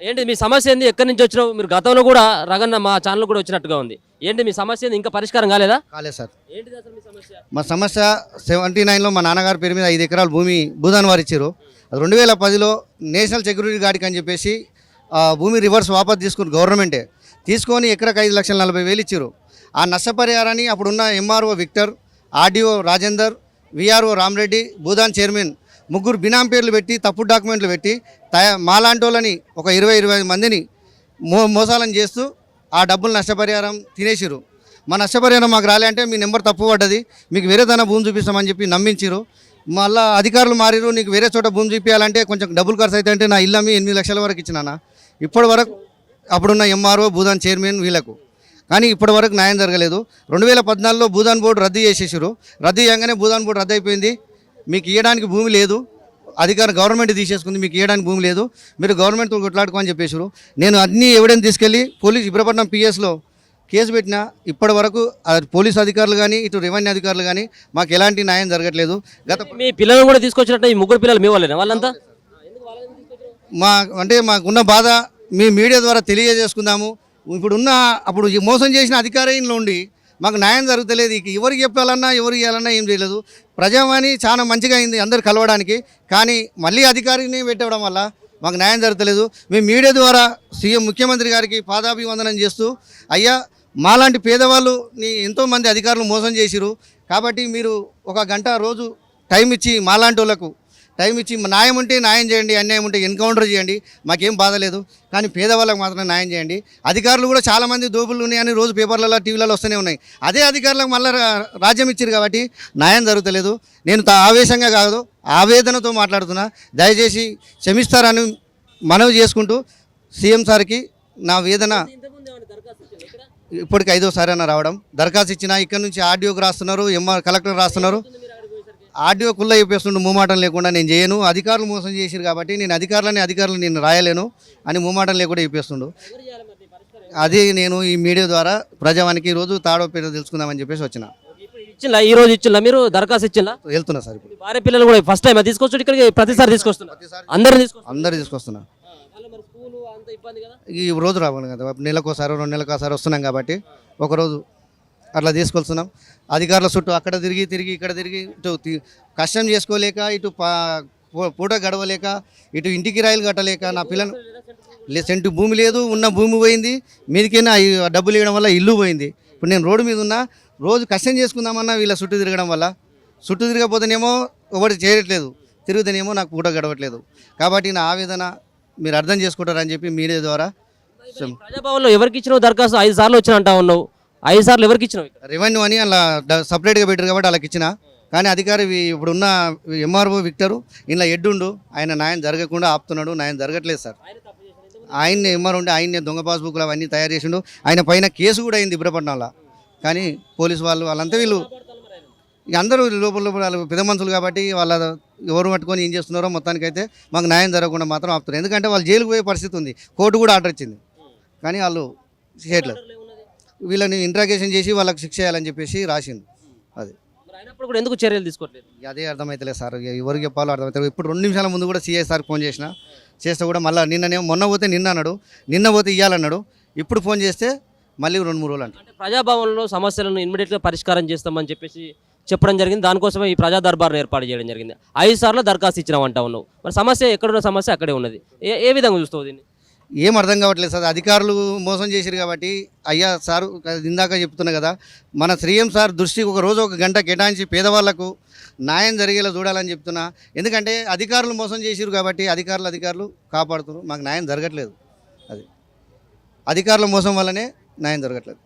ఏంటి మీ సమస్య ఏంది? ఎక్కడి నుంచి వచ్చినావు? మీరు గతంలో కూడా రగన్న మా ఛానల్ కూడా వచ్చినట్టుగా ఉంది. ఏంటి మీ సమస్య ఏంది? ఇంకా పరిష్కారం కాలేదా? కాలేదు సార్. ఏంటిది అసలు మీ సమస్య? మా సమస్య సెవెంటీ నైన్లో మా నాన్నగారి పేరు మీద ఐదు ఎకరాల భూమి భూదాన్ వారు ఇచ్చారు రెండు వేల పదిలో నేషనల్ సెక్యూరిటీ గార్డ్కి అని చెప్పేసి ఆ భూమి రివర్స్ వాపస్ తీసుకుని గవర్నమెంటే తీసుకొని ఎకరకు ఐదు లక్షల నలభై వేలు ఇచ్చారు. ఆ నష్టపరిహారాన్ని అప్పుడున్న MRO Victor RDO Rajender VRO Ramareddy Bhoodan chairman ముగ్గురు బినాం పేర్లు పెట్టి తప్పుడు డాక్యుమెంట్లు పెట్టి తయా మాలాంటి వాళ్ళని ఒక ఇరవై ఇరవై ఐదు మందిని మో మోసాలను చేస్తూ ఆ డబ్బులు నష్టపరిహారం తినేసిరు మా నష్టపరిహారం మాకు రాలే అంటే మీ నెంబర్ తప్పు పడ్డది మీకు వేరే తన భూమి చూపిస్తామని చెప్పి నమ్మించిరు మళ్ళీ అధికారులు మారిరు నీకు వేరే చోట భూమి చూపించాలంటే కొంచెం డబ్బులు ఖర్చు అయితే అంటే నా ఇల్లు అమ్మి ఎనిమిది లక్షల వరకు ఇచ్చినానా ఇప్పటి వరకు అప్పుడున్న ఎంఆర్ఓ భూదాన్ చైర్మన్ వీళ్ళకు. కానీ ఇప్పటి వరకు న్యాయం జరగలేదు. రెండు వేల పద్నాలుగులో భూదాన్ బోర్డు రద్దు చేసేసారు రద్దు చేయగానే భూదాన్ బోర్డు రద్దు అయిపోయింది. మీకు ఇవ్వడానికి భూమి లేదు. అధికారం గవర్నమెంట్ తీసేసుకుంది మీకు ఇవ్వడానికి భూమి లేదు. మీరు గవర్నమెంట్తో కొట్లాడుకోమని చెప్పేసారు నేను అన్ని ఎవిడెన్స్ తీసుకెళ్ళి పోలీస్ ఇబ్రపట్నం పిఎస్లో కేసు పెట్టినా ఇప్పటి వరకు పోలీస్ అధికారులు కానీ ఇటు రెవెన్యూ అధికారులు కానీ మాకు ఎలాంటి న్యాయం జరగట్లేదు. గత మీ పిల్లలు కూడా తీసుకొచ్చినట్టు ఈ ముగ్గురు పిల్లలు మీ వాళ్ళేనా? వాళ్ళంతా? మా అంటే మాకున్న బాధ మీ మీడియా ద్వారా తెలియజేసుకుందాము. ఇప్పుడున్న అప్పుడు మోసం చేసిన అధికారంలో ఉండి మాకు న్యాయం జరుగుతలేదు. ఇక ఎవరికి చెప్పాలన్నా ఎవరు చేయాలన్నా ఏం చేయలేదు. ప్రజావాణి చాలా మంచిగా అయింది అందరు కలవడానికి. కానీ మళ్ళీ అధికారిని పెట్టడం వల్ల మాకు న్యాయం జరగలేదు మేము మీడియా ద్వారా సీఎం ముఖ్యమంత్రి గారికి పాదాభివందనం చేస్తూ అయ్యా మాలాంటి పేదవాళ్ళు ఎంతోమంది అధికారులు మోసం చేసిరు కాబట్టి మీరు ఒక గంట రోజు టైం ఇచ్చి మాలాంటి వాళ్ళకు టైం ఇచ్చి న్యాయం ఉంటే న్యాయం చేయండి అన్యాయం ఉంటే ఎన్కౌంటర్ చేయండి మాకేం బాధ లేదు. కానీ పేదవాళ్ళకి మాత్రం న్యాయం చేయండి. అధికారులు కూడా చాలామంది దోపులు ఉన్నాయని రోజు పేపర్లలో టీవీలలో వస్తూనే ఉన్నాయి. అదే అధికారులకు మళ్ళీ రా- రాజ్యం ఇచ్చారు కాబట్టి న్యాయం జరుగుతలేదు. నేను ఆవేశంగా కాదు ఆవేదనతో మాట్లాడుతున్నా. దయచేసి క్షమిస్తారని మనవి చేసుకుంటూ సీఎం సార్కి నా వేదన ఇప్పటికి ఐదోసారి అన్న రావడం. దరఖాస్తు ఇచ్చిన ఇక్కడ నుంచి ఆర్డీఓకి రాస్తున్నారు ఎంఆర్ కలెక్టర్ రాస్తున్నారు. ఆర్డీఓ కుల్ల చెప్పేస్తుండే మూమాటం లేకుండా నేను చేయను. అధికారులు మోసం చేసిరు కాబట్టి నేను అధికారులని అధికారులు నేను రాయలేను అని మూమాటం లేకుండా చెప్పేస్తుండు. అది నేను ఈ మీడియా ద్వారా ప్రజావానికి ఈరోజు తాడో పేరు తెలుసుకుందామని చెప్పేసి వచ్చిన. ఇచ్చిందా ఈ రోజు ఇచ్చిందా మీరు? దరఖాస్తు ఇచ్చిందా వెళ్తున్నా సార్ ఇప్పుడు. భార్య పిల్లలు కూడా ఫస్ట్ టైం తీసుకొచ్చు ఇక్కడికి? ప్రతిసారి తీసుకొస్తున్నారు అందరు అందరు తీసుకొస్తున్నా? ఈ రోజు రావాలి కదా. నెలకోసారి రెండు నెలకోసారి వస్తున్నాం కాబట్టి ఒకరోజు అట్లా తీసుకొస్తున్నాం అధికారుల చుట్టూ అక్కడ తిరిగి తిరిగి ఇక్కడ తిరిగి ఇటు తి- కష్టం చేసుకోలేక ఇటు పూ- పూట గడవలేక ఇటు ఇంటికి రాయలు కట్టలేక నా పిల్లను లే సెంటు భూమి లేదు ఉన్న భూమి పోయింది మీదికైనా డబ్బులు ఇవ్వడం వల్ల ఇల్లు పోయింది. ఇప్పుడు నేను రోడ్డు మీద ఉన్నా రోజు కష్టం చేసుకుందామన్నా వీళ్ళ చుట్టూ తిరగడం వల్ల. చుట్టూ తిరగకపోతేనేమో ఒకటి చేయట్లేదు తిరుగుతేనేమో నాకు పూట గడవట్లేదు. కాబట్టి నా ఆవేదన మీరు అర్థం చేసుకుంటారని చెప్పి మీడియా ద్వారా ప్రజాభవన్లో ఎవరికి ఇచ్చిన దరఖాస్తు ఐదు సార్లు వచ్చిన అంటా ఉన్నావు. ఐదు సార్లు ఎవరికి ఇచ్చినావు ఇక్కడ? రెవెన్యూ అని అలా సపరేట్గా పెట్టారు కాబట్టి వాళ్ళకి ఇచ్చిన. కానీ అధికారి ఇప్పుడున్న ఎంఆర్ఓ విక్టరు ఇలా ఎడ్డుండు ఆయన న్యాయం జరగకుండా ఆపుతున్నాడు న్యాయం జరగట్లేదు సార్. ఆయన్ని ఎంఆర్ ఉండి ఆయన్ని దొంగ పాస్బుక్లు అవన్నీ తయారు చేసిండు. ఆయన పైన కేసు కూడా అయింది ఇబ్రపట్నంలో కానీ పోలీసు వాళ్ళు వాళ్ళంతా వీళ్ళు అందరూ లోపల లోపల వాళ్ళు పెద్ద మనుషులు కాబట్టి వాళ్ళ ఎవరు పట్టుకొని ఏం చేస్తున్నారో మొత్తానికైతే మాకు న్యాయం జరగకుండా మాత్రం ఆపుతున్నారు. ఎందుకంటే వాళ్ళు జైలుకు పోయే పరిస్థితి ఉంది. కోర్టు కూడా ఆర్డర్ ఇచ్చింది. కానీ వాళ్ళు చేయట్లేదు. వీళ్ళని ఇంట్రాగేషన్ చేసి వాళ్ళకి శిక్ష చేయాలని చెప్పేసి రాసింది అది. అయినప్పుడు కూడా ఎందుకు చర్యలు తీసుకోవట్లేదు అదే అర్థమైతలేదు సార్. ఇక ఎవరికి చెప్పాలో అర్థమవుతుంది ఇప్పుడు రెండు నిమిషాల ముందు కూడా సిఐ సార్ ఫోన్ చేసిన చేస్తే కూడా మళ్ళీ నిన్ననే మొన్న పోతే నిన్న అన్నాడు నిన్న పోతే ఇవ్వాలన్నాడు ఇప్పుడు ఫోన్ చేస్తే మళ్ళీ రెండు మూడు రోజులు అంట. అంటే ప్రజాభవన్లో సమస్యలను ఇమ్మీడియట్గా పరిష్కారం చేస్తామని చెప్పేసి చెప్పడం జరిగింది. దానికోసమే ఈ ప్రజా దర్బార్ను ఏర్పాటు చేయడం జరిగింది. ఐదు సార్లు దరఖాస్తు ఇచ్చినామంటా ఉన్నావు మరి సమస్య ఎక్కడున్న సమస్య అక్కడే ఉన్నది. ఏ ఏ విధంగా చూస్తావు దీన్ని? ఏం అర్థం కావట్లేదు సార్. అధికారులు మోసం చేశారు కాబట్టి అయ్యా సారు ఇందాక చెప్తున్నా కదా మన శ్రీఎం సార్ దృష్టికి ఒక రోజు ఒక గంట కేటాయించి పేదవాళ్ళకు న్యాయం జరిగేలా చూడాలని చెప్తున్నా. ఎందుకంటే అధికారులు మోసం చేశారు కాబట్టి అధికారులు అధికారులు కాపాడుతున్నారు. మాకు న్యాయం జరగట్లేదు. అది. అధికారుల మోసం వల్లనే న్యాయం జరగట్లేదు.